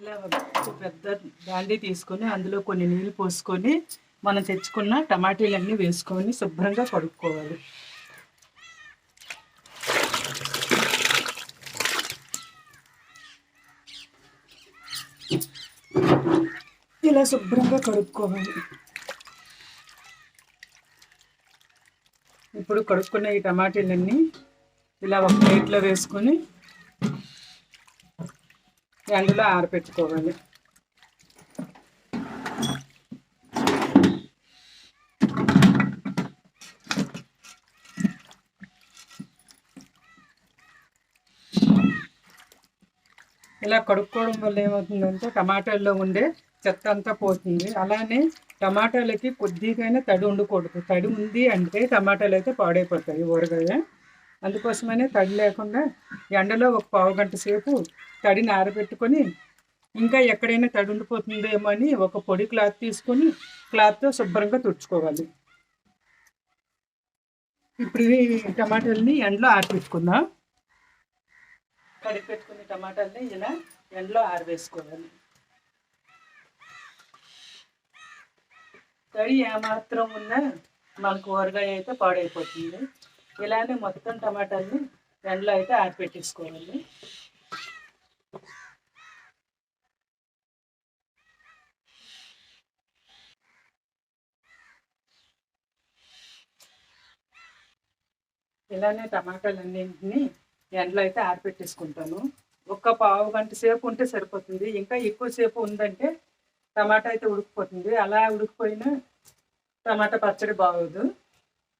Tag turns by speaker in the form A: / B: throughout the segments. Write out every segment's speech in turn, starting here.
A: ఇలా పెద్ద దాండి తీసుకొని అందులో కొన్ని నీళ్ళు పోసుకొని మనం తెచ్చుకున్న టమాటీలన్నీ వేసుకొని శుభ్రంగా కడుక్కోవాలి. ఇలా శుభ్రంగా కడుక్కోవాలి. ఇప్పుడు కడుక్కున్న ఈ టమాటీలన్నీ ఇలా ఒక ప్లేట్లో వేసుకొని ఎండలో ఆరబెట్టుకోవాలి ఇలా కడుక్కోవడం వల్ల ఏమవుతుందంటే టమాటాల్లో ఉండే చెత్త అంతా పోతుంది. అలానే టమాటాలకి కొద్దిగానే తడి ఉండకూడదు. తడి ఉంది అంటే టమాటాలు అయితే పాడైపోతాయి ఊరగాయ. అందుకోసమనే తడి లేకుండా ఎండలో ఒక పావు గంట సేపు తడిని ఆరబెట్టుకొని ఇంకా ఎక్కడైనా తడి ఉండిపోతుందేమో అని ఒక పొడి క్లాత్ తీసుకొని క్లాత్తో శుభ్రంగా తుడుచుకోవాలి. ఇప్పుడు ఈ టమాటాలని ఎండలో ఆరబెట్టుకుందాం. కడిగి పెట్టుకున్న టమాటాలని ఇలా ఎండలో ఆరవేసుకోవాలి తడి ఏమాత్రం ఉన్నా మనకు కూరగాయ అయితే పాడైపోతుంది. ఇలానే మొత్తం టమాటాలని ఎండలో అయితే ఆరపెట్టేసుకోవాలి ఇలానే టమాటాలన్నింటినీ ఎండలో అయితే ఆరపెట్టేసుకుంటాను ఒక్క పావు గంట సేపు ఉంటే సరిపోతుంది. ఇంకా ఎక్కువ సేపు ఉందంటే టమాటా అయితే ఉడికిపోతుంది. అలా ఉడికిపోయినా టమాటా పచ్చడి బాగోదు.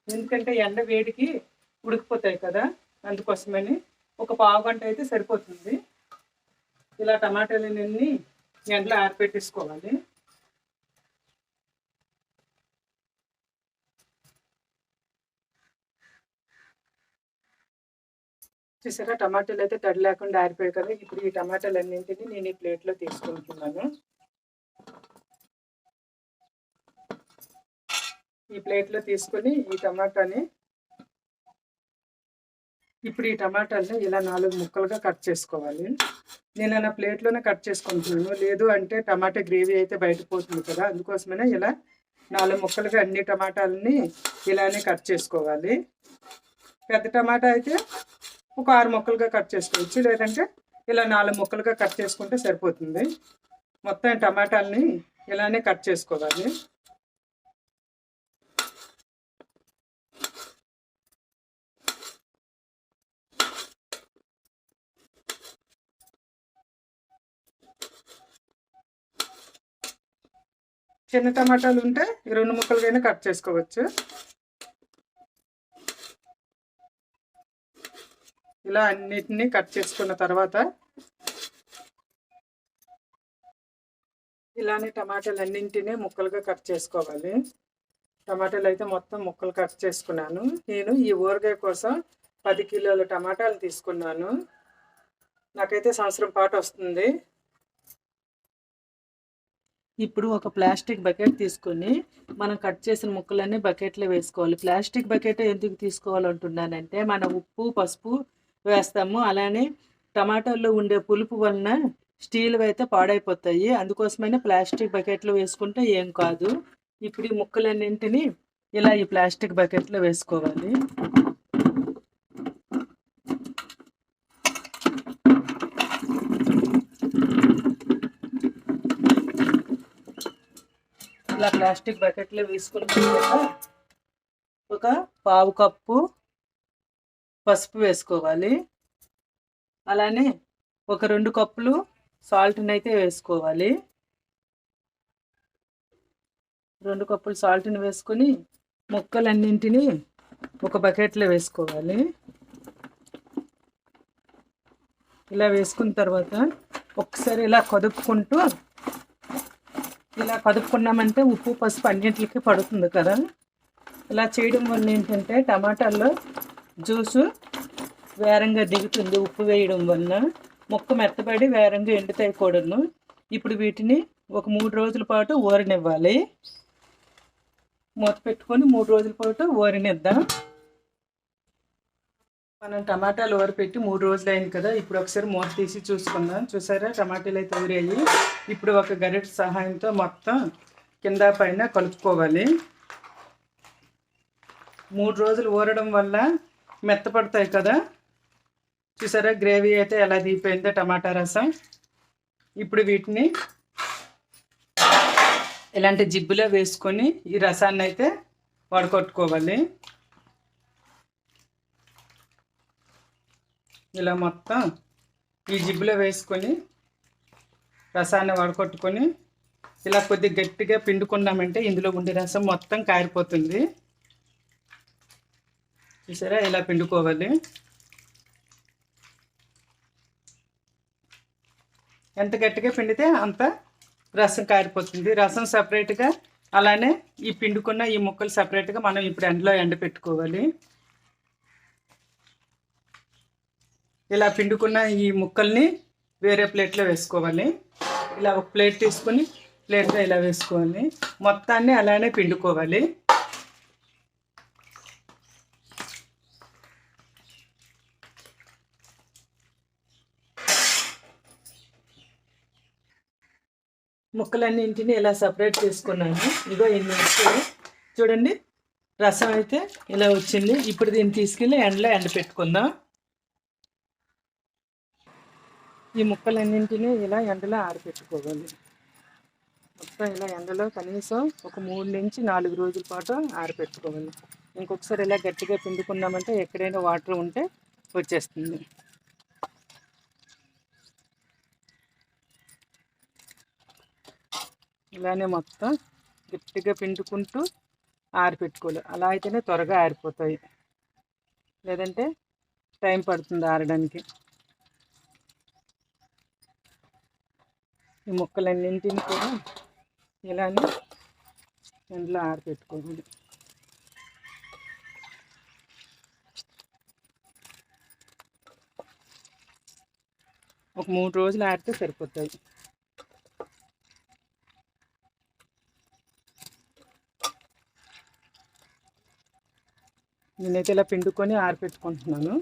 A: ఎందుకంటే ఎండ వేడికి ఉడికిపోతాయి కదా. అందుకోసమని ఒక పావు గంట అయితే సరిపోతుంది. ఇలా టమాటాలన్నీ ఎండలో ఆరిపెట్టేసుకోవాలి. చూసారా? టమాటాలు అయితే తడి లేకుండా ఆరిపోయాయి కదా. ఇప్పుడు ఈ టమాటాలు అన్నింటినీ నేను ఈ ప్లేట్లో తీసుకుంటున్నాను. ఈ ప్లేట్లో తీసుకొని ఈ టమాటాని ఇప్పుడు ఈ టమాటాలని ఇలా నాలుగు ముక్కలుగా కట్ చేసుకోవాలి. నేను నా ప్లేట్లోనే కట్ చేసుకుంటున్నాను. లేదు అంటే టమాటా గ్రేవీ అయితే బయటపోతుంది కదా అందుకోసమనే ఇలా నాలుగు ముక్కలుగా అన్ని టమాటాలని ఇలానే కట్ చేసుకోవాలి. పెద్ద టమాటా అయితే ఒక ఆరు ముక్కలుగా కట్ చేసుకోవచ్చు. లేదంటే ఇలా నాలుగు ముక్కలుగా కట్ చేసుకుంటే సరిపోతుంది. మొత్తం టమాటాలని ఇలానే కట్ చేసుకోవాలి. చిన్న టమాటాలు ఉంటే ఈ రెండు ముక్కలుగైనా కట్ చేసుకోవచ్చు. ఇలా అన్నిటినీ కట్ చేసుకున్న తర్వాత ఇలానే టమాటాలు అన్నింటినీ ముక్కలుగా కట్ చేసుకోవాలి. టమాటాలు అయితే మొత్తం ముక్కలు కట్ చేసుకున్నాను. నేను ఈ ఊరగాయ కోసం పది కిలోల టమాటాలు తీసుకున్నాను. నాకైతే సంవత్సరం పాటు వస్తుంది. ఇప్పుడు ఒక ప్లాస్టిక్ బకెట్ తీసుకొని మనం కట్ చేసిన ముక్కలన్నీ బకెట్లో వేసుకోవాలి. ప్లాస్టిక్ బకెట్ ఎందుకు తీసుకోవాలంటున్నానంటే మన ఉప్పు పసుపు వేస్తాము. అలానే టమాటాల్లో ఉండే పులుపు వలన స్టీల్ అయితే పాడైపోతాయి. అందుకోసమైనా ప్లాస్టిక్ బకెట్లో వేసుకుంటే ఏం కాదు. ఇప్పుడు ఈ ముక్కలన్నింటినీ ఇలా ఈ ప్లాస్టిక్ బకెట్లో వేసుకోవాలి. ఇలా ప్లాస్టిక్ బకెట్లో వేసుకున్న తర్వాత ఒక పావు కప్పు పసుపు వేసుకోవాలి. అలానే ఒక రెండు కప్పులు సాల్ట్ని అయితే వేసుకోవాలి. రెండు కప్పులు సాల్ట్ని వేసుకొని ముక్కలన్నింటినీ ఒక బకెట్లో వేసుకోవాలి. ఇలా వేసుకున్న తర్వాత ఒకసారి ఇలా కదుపుకుంటూ ఇలా కదుపుకున్నామంటే ఉప్పు పసుపు అన్నింటికి పడుతుంది కదా. ఇలా చేయడం వల్ల ఏంటంటే టమాటాల్లో జ్యూసు వేరంగా దిగుతుంది ఉప్పు వేయడం వలన మొక్క మెత్తబడి వేరంగా ఎండుతాయి కూడాను. ఇప్పుడు వీటిని ఒక మూడు రోజుల పాటు ఊరనివ్వాలి మూత పెట్టుకొని మూడు రోజుల పాటు ఊరనిద్దాం మనం టమాటాలు ఊరపెట్టి మూడు రోజులు అయింది కదా ఇప్పుడు ఒకసారి మూత తీసి చూసుకుందాం. చూసారా? టమాటాలు అయితే ఊరాయి. ఇప్పుడు ఒక గరిట సహాయంతో మొత్తం కింద పైన కలుపుకోవాలి. మూడు రోజులు ఊరడం వల్ల మెత్తపడతాయి కదా. చూసారా? గ్రేవీ అయితే ఎలా దిగిపోయిందో టమాటా రసం. ఇప్పుడు వీటిని ఇలాంటి జిబ్బులో వేసుకొని ఈ రసాన్ని అయితే వడకొట్టుకోవాలి. ఇలా మొత్తం ఈ జిబ్బులో వేసుకొని రసాన్ని వడకొట్టుకొని ఇలా కొద్దిగా గట్టిగా పిండుకున్నామంటే ఇందులో ఉండే రసం మొత్తం కారిపోతుంది. చూసారా? ఇలా పిండుకోవాలి. ఎంత గట్టిగా పిండితే అంత రసం కారిపోతుంది. రసం సపరేట్గా అలానే ఈ పిండుకున్న ఈ ముక్కలు సపరేట్గా మనం ఇప్పుడు ఎండలో ఎండ పెట్టుకోవాలి ఇలా పిండుకున్న ఈ ముక్కల్ని వేరే ప్లేట్లో వేసుకోవాలి. ఇలా ఒక ప్లేట్ తీసుకొని ప్లేట్లో ఇలా వేసుకోవాలి. మొత్తాన్ని అలానే పిండుకోవాలి. ముక్కలన్నింటినీ ఇలా సపరేట్ చేసుకున్నాను. ఇగో ఎన్ని వచ్చాయి చూడండి రసం అయితే ఇలా వచ్చింది. ఇప్పుడు దీన్ని తీసుకెళ్ళి ఎండలో ఎండ పెట్టుకుందాం ఈ ముక్కలన్నింటినీ ఇలా ఎండలో ఆరిపెట్టుకోవాలి. మొత్తం ఇలా ఎండలో కనీసం ఒక మూడు నుంచి నాలుగు రోజుల పాటు ఆరిపెట్టుకోవాలి. ఇంకొకసారి ఇలా గట్టిగా పిండుకున్నామంటే ఎక్కడైనా వాటర్ ఉంటే వచ్చేస్తుంది. ఇలానే మొత్తం గట్టిగా పిండుకుంటూ ఆరిపెట్టుకోవాలి. అలా అయితేనే త్వరగా ఆరిపోతాయి. లేదంటే టైం పడుతుంది ఆరడానికి. ఈ ముక్కలన్నింటిని కూడా ఇలానే ఎండలో ఆరిపెట్టుకోవాలి. ఒక మూడు రోజులు ఆడితే సరిపోతాయి. నేనైతే ఇలా పిండుకొని ఆరిపెట్టుకుంటున్నాను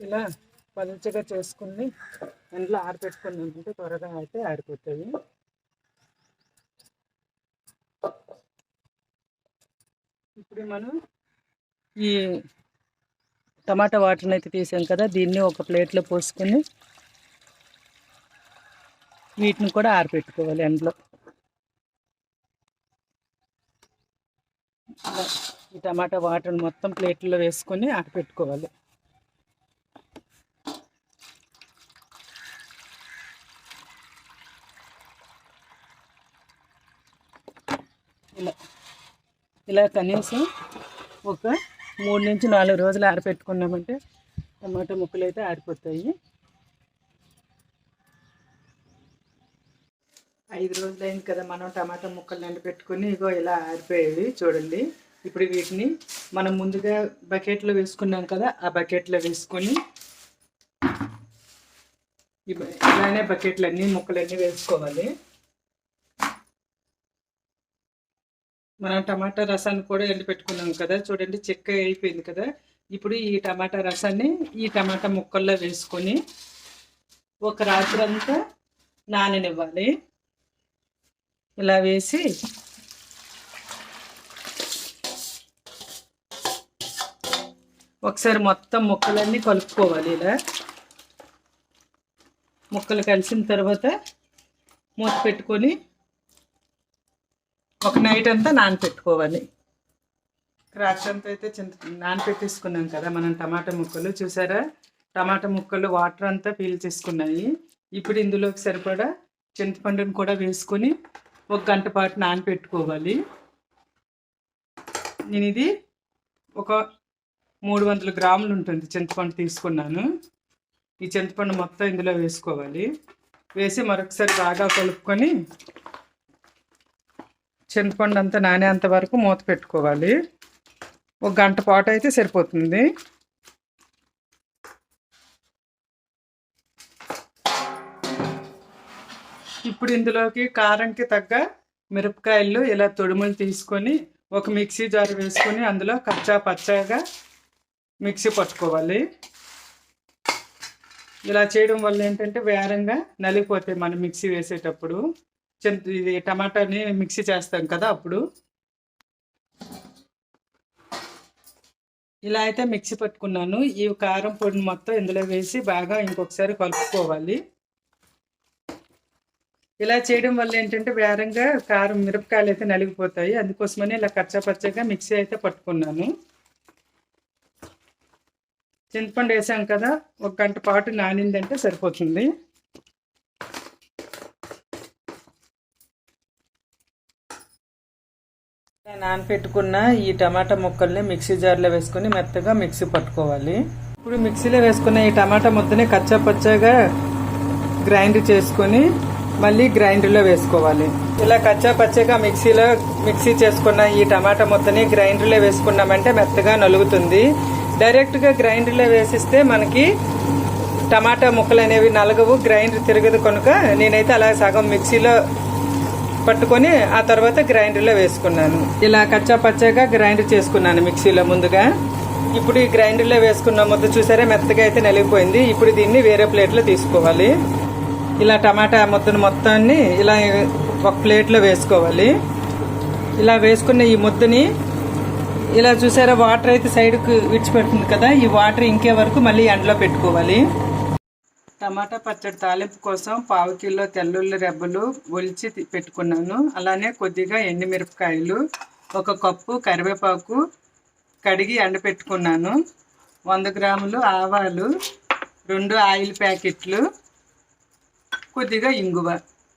A: ఇలా పలుచగా చేసుకుని ఎండలో ఆరిపెట్టుకున్నామంటే త్వరగా అయితే ఆరిపోతాయి. ఇప్పుడు మనం ఈ టమాటా వాటర్ని అయితే తీసాం కదా దీన్ని ఒక ప్లేట్లో పోసుకొని వీటిని కూడా ఆరిపెట్టుకోవాలి ఎండలో ఈ టమాటా వాటర్ని మొత్తం ప్లేట్లో వేసుకొని ఆరిపెట్టుకోవాలి. ఇలా. ఇలా కనీసం ఒక మూడు నుంచి నాలుగు రోజులు ఆరపెట్టుకున్నామంటే టమాటా ముక్కలు అయితే ఆరిపోతాయి. ఐదు రోజులు అయింది కదా మనం టమాటా ముక్కలు ఎండపెట్టుకుని ఇగో ఇలా ఆరిపోయేవి చూడండి. ఇప్పుడు వీటిని మనం ముందుగా బకెట్లో వేసుకున్నాం కదా ఆ బకెట్లో వేసుకొని ఇలానే బకెట్లు అన్నీ ముక్కలన్నీ వేసుకోవాలి. మనం టమాటా రసాన్ని కూడా ఎండి పెట్టుకున్నాం కదా చూడండి చెక్క అయిపోయింది కదా. ఇప్పుడు ఈ టమాటా రసాన్ని ఈ టమాటా ముక్కల్లో వేసుకొని ఒక రాత్రి అంతా నాననివ్వాలి. ఇలా వేసి ఒకసారి మొత్తం ముక్కలన్నీ కలుపుకోవాలి ఇలా. ముక్కలు కలిసిన తర్వాత మూత పెట్టుకొని ఒక నైట్ అంతా నానపెట్టుకోవాలి. రాత్రి అంతా అయితే చింత నానపెట్టేసుకున్నాం కదా మనం టమాటా ముక్కలు చూసారా? టమాటా ముక్కలు వాటర్ అంతా పీల్చేసుకున్నాయి ఇప్పుడు ఇందులోకి సరిపడా చింతపండుని కూడా వేసుకొని ఒక గంట పాటు నానపెట్టుకోవాలి. నేను ఇది ఒక మూడు వందల గ్రాములు ఉంటుంది చింతపండు తీసుకున్నాను. ఈ చింతపండు మొత్తం ఇందులో వేసుకోవాలి. వేసి మరొకసారి బాగా కలుపుకొని చింతపండు అంతా నానేంత వరకు మూత పెట్టుకోవాలి. ఒక గంట పాటు అయితే సరిపోతుంది. ఇప్పుడు ఇందులోకి కారంకి తగ్గ మిరపకాయలు ఇలా తొడుములు తీసుకొని ఒక మిక్సీ జార్ వేసుకొని అందులో కచ్చా పచ్చాగా మిక్సీ పట్టుకోవాలి. ఇలా చేయడం వల్ల ఏంటంటే వేరంగా నలిగిపోతాయి మనం మిక్సీ వేసేటప్పుడు. ఇది టమాటాని మిక్సీ చేస్తాం కదా అప్పుడు. ఇలా అయితే మిక్సీ పట్టుకున్నాను. ఈ కారం పొడిని మొత్తం ఇందులో వేసి బాగా ఇంకొకసారి కలుపుకోవాలి. ఇలా చేయడం వల్ల ఏంటంటే వేరంగా కారం మిరపకాయలు అయితే నలిగిపోతాయి. అందుకోసమని ఇలా కచ్చాపచ్చగా మిక్సీ అయితే పట్టుకున్నాను. చింతపండు వేసాం కదా ఒక గంట పాటు నానిందంటే సరిపోతుంది. నానపెట్టుకున్న ఈ టమాటా ముక్కల్ని మిక్సీ జార్లో వేసుకొని మెత్తగా మిక్సీ పట్టుకోవాలి. ఇప్పుడు మిక్సీలో వేసుకున్న ఈ టమాటా ముద్దని కచ్చా పచ్చగా గ్రైండ్ చేసుకొని మళ్ళీ గ్రైండర్లో వేసుకోవాలి. ఇలా కచ్చా పచ్చగా మిక్సీలో మిక్సీ చేసుకున్న ఈ టమాటా ముద్దని గ్రైండర్లో వేసుకున్నామంటే మెత్తగా నలుగుతుంది. డైరెక్ట్గా గ్రైండర్లో వేసిస్తే మనకి టమాటా ముక్కలు అనేవి నలగవు గ్రైండర్ తిరగదు కనుక నేనైతే అలా సగం మిక్సీలో పట్టుకొని ఆ తర్వాత గ్రైండర్లో వేసుకున్నాను. ఇలా కచ్చా పచ్చగా గ్రైండ్ చేసుకున్నాను మిక్సీలో ముందుగా. ఇప్పుడు ఈ గ్రైండర్లో వేసుకున్న ముద్ద చూసారా? మెత్తగా అయితే నలిగిపోయింది. ఇప్పుడు దీన్ని వేరే ప్లేట్లో తీసుకోవాలి. ఇలా టమాటా ముద్దను మొత్తాన్ని ఇలా ఒక ప్లేట్లో వేసుకోవాలి. ఇలా వేసుకున్న ఈ ముద్దని ఇలా చూసారా? వాటర్ అయితే సైడ్కి విడిచిపెడుతుంది కదా. ఈ వాటర్ ఇంకే వరకు మళ్ళీ ఎండలో పెట్టుకోవాలి. టమాటా పచ్చడి తాలింపు కోసం పావు కిలో తెల్లుల్లి రెబ్బలు ఒలిచి పెట్టుకున్నాను. అలానే కొద్దిగా ఎండుమిరపకాయలు ఒక కప్పు కరివేపాకు కడిగి ఎండపెట్టుకున్నాను వంద గ్రాములు ఆవాలు రెండు ఆయిల్ ప్యాకెట్లు కొద్దిగా ఇంగువ.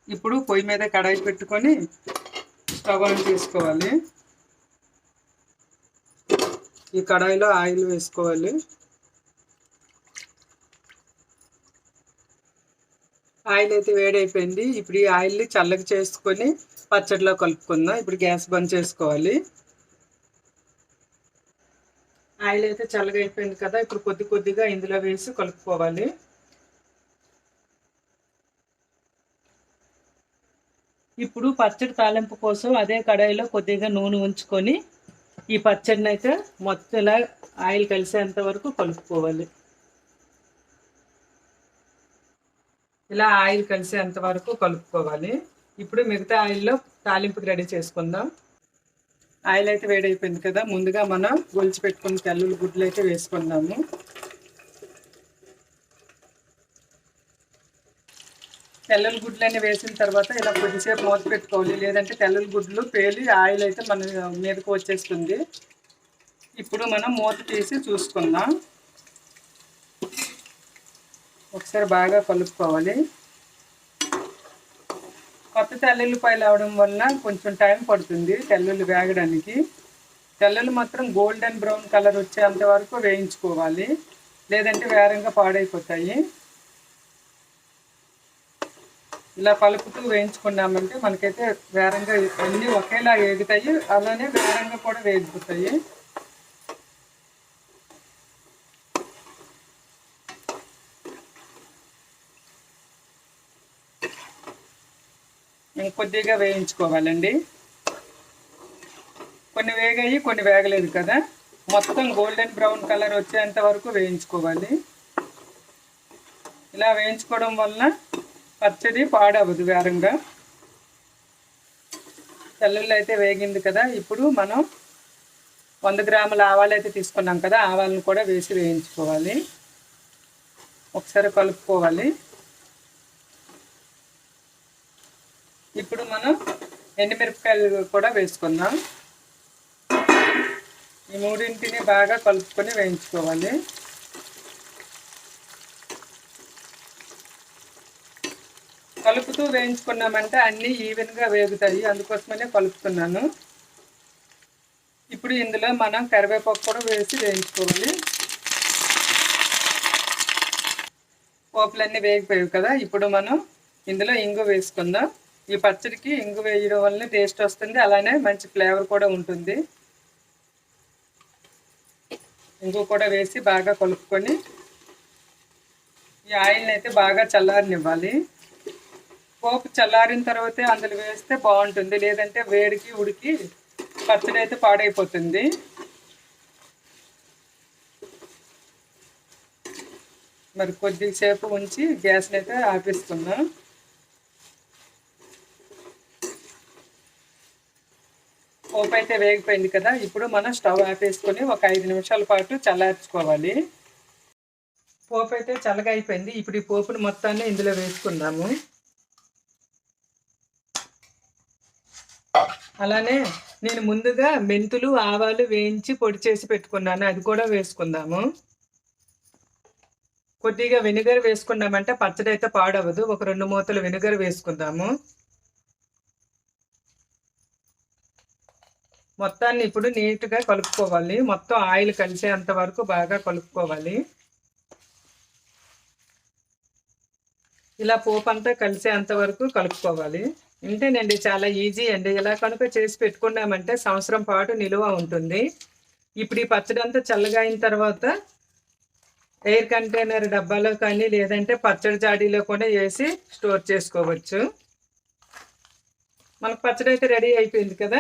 A: ఇప్పుడు పొయ్యి మీద కడాయి పెట్టుకొని స్టవ్ ఆన్ చేసుకోవాలి. ఈ కడాయిలో ఆయిల్ వేసుకోవాలి. ఆయిల్ అయితే వేడైపోయింది. ఇప్పుడు ఈ ఆయిల్ని చల్లగా చేసుకొని పచ్చడిలో కలుపుకుందాం. ఇప్పుడు గ్యాస్ బంద్ చేసుకోవాలి. ఆయిల్ అయితే చల్లగా అయిపోయింది కదా ఇప్పుడు కొద్ది కొద్దిగా ఇందులో వేసి కలుపుకోవాలి. ఇప్పుడు పచ్చడి తాలింపు కోసం అదే కడాయిలో కొద్దిగా నూనె ఉంచుకొని ఈ పచ్చడిని అయితే మొత్తం ఇలా ఆయిల్ కలిసేంత వరకు కలుపుకోవాలి. ఇలా ఆయిల్ కలిసేంత వరకు కలుపుకోవాలి. ఇప్పుడు మిగతా ఆయిల్లో తాలింపుకి రెడీ చేసుకుందాం. ఆయిల్ అయితే వేడైపోయింది కదా ముందుగా మనం గొలిచి పెట్టుకున్న తెల్లుల్లి గుడ్లు అయితే వేసుకుందాము. తెల్లుల్లి గుడ్లన్నీ వేసిన తర్వాత ఇలా కొద్దిసేపు మూత పెట్టుకోవాలి. లేదంటే తెల్లుల్లి గుడ్లు పేలి ఆయిల్ అయితే మన మీదకు వచ్చేస్తుంది. ఇప్పుడు మనం మూత తీసి చూసుకుందాం. ఒకసారి బాగా కలుపుకోవాలి. కొత్త తెల్లుల్లిపాయలు అవడం వలన కొంచెం టైం పడుతుంది తెల్లుల్లి వేగడానికి. తెల్లుల్లి మాత్రం గోల్డెన్ బ్రౌన్ కలర్ వచ్చేంత వరకు వేయించుకోవాలి. లేదంటే వేరంగా పాడైపోతాయి. ఇలా కలుపుతూ వేయించుకున్నామంటే మనకైతే వేరంగా అన్నీ ఒకేలా వేగుతాయి అలానే వేరంగా కూడా వేగిపోతాయి. కొద్దిగా వేయించుకోవాలండి. కొన్ని వేగాయి కొన్ని వేగలేదు కదా. మొత్తం గోల్డెన్ బ్రౌన్ కలర్ వచ్చేంత వరకు వేయించుకోవాలి. ఇలా వేయించుకోవడం వలన పచ్చడి పాడవదు వేరంగా. తెల్లుళ్ళు అయితే వేగింది కదా. ఇప్పుడు మనం వంద గ్రాముల ఆవాలు అయితే తీసుకున్నాం కదా. ఆవాలను కూడా వేసి వేయించుకోవాలి. ఒకసారి కలుపుకోవాలి. ఇప్పుడు మనం ఎండుమిరపకాయలు కూడా వేసుకుందాం. ఈ మూడింటిని బాగా కలుపుకొని వేయించుకోవాలి. కలుపుతూ వేయించుకున్నామంటే అన్నీ ఈవెన్గా వేగుతాయి. అందుకోసమనే కలుపుతున్నాను. ఇప్పుడు ఇందులో మనం కరివేపాకు కూడా వేసి వేయించుకోవాలి. పోపులన్నీ వేగిపోయాయి కదా. ఇప్పుడు మనం ఇందులో ఇంగు వేసుకుందాం. ఈ పచ్చడికి ఇంగు వేయడం వల్ల టేస్ట్ వస్తుంది అలానే మంచి ఫ్లేవర్ కూడా ఉంటుంది. ఇంగు కూడా వేసి బాగా కలుపుకొని ఈ ఆయిల్ని అయితే బాగా చల్లారనివ్వాలి. పోపు చల్లారిన తర్వాతే అందులో వేస్తే బాగుంటుంది లేదంటే వేడికి ఉడికి పచ్చడి అయితే పాడైపోతుంది. మరి కొద్దిసేపు ఉంచి గ్యాస్ని అయితే ఆపిస్తున్నాం పోపు అయితే వేగిపోయింది కదా ఇప్పుడు మనం స్టవ్ ఆపేసుకొని ఒక ఐదు నిమిషాల పాటు చల్లార్చుకోవాలి. పోపు అయితే చల్లగా అయిపోయింది. ఇప్పుడు ఈ పోపును మొత్తాన్ని ఇందులో వేసుకుందాము. అలానే నేను ముందుగా మెంతులు ఆవాలు వేయించి పొడి చేసి పెట్టుకున్నాను. అది కూడా వేసుకుందాము. కొద్దిగా వెనిగర్ వేసుకున్నామంటే పచ్చడి అయితే పాడవదు. ఒక రెండు మూతలు వెనిగర్ వేసుకుందాము. మొత్తాన్ని ఇప్పుడు నీట్గా కలుపుకోవాలి. మొత్తం ఆయిల్ కలిసేంత వరకు బాగా కలుపుకోవాలి. ఇలా పోపు అంతా కలిసేంత వరకు కలుపుకోవాలి. ఇంతేనండి చాలా ఈజీ అండి. ఇలా కనుక చేసి పెట్టుకున్నామంటే సంవత్సరం పాటు నిలువ ఉంటుంది. ఇప్పుడు ఈ పచ్చడి అంతా చల్లగా అయిన తర్వాత ఎయిర్ కంటైనర్ డబ్బాలో కానీ లేదంటే పచ్చడి జాడీలో కూడా వేసి స్టోర్ చేసుకోవచ్చు. మనకు పచ్చడి అయితే రెడీ అయిపోయింది కదా?